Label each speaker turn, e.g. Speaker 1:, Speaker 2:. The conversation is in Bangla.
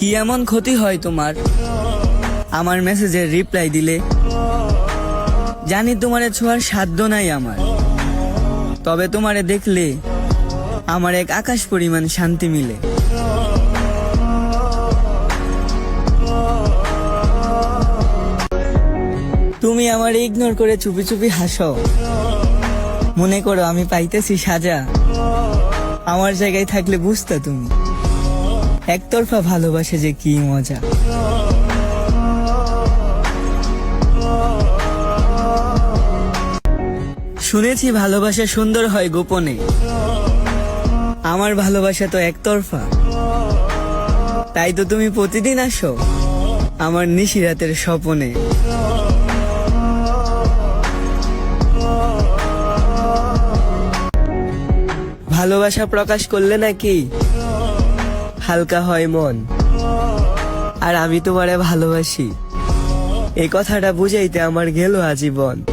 Speaker 1: কি এমন ক্ষতি হয় তোমার? আমার মেসেজের রিপ্লাই দিলে, জানি তোমারে ছোঁয়ার সাধ্য নাই আমার। তবে তোমারে দেখলে আমার এক আকাশ পরিমাণ শান্তি মিলে। তুমি আমার ইগনোর করে চুপি চুপি হাসো। মনে করো আমি পাইতেছি সাজা। আমার জায়গায় থাকলে বুঝতে তুমি। একতরফা ভালোবাসে যে কি মজা। শুনেছি ভালোবাসা সুন্দর হয় গোপনে। আমার ভালোবাসা তো একতরফা। তাই তো তুমি প্রতিদিন আসো আমার নিশিরাতের স্বপনে। ভালোবাসা প্রকাশ করলে নাকি হালকা হয় মন। আর আমি তোমারে ভালোবাসি। এই কথাটা বুঝাইতে আমার গেল আজীবন।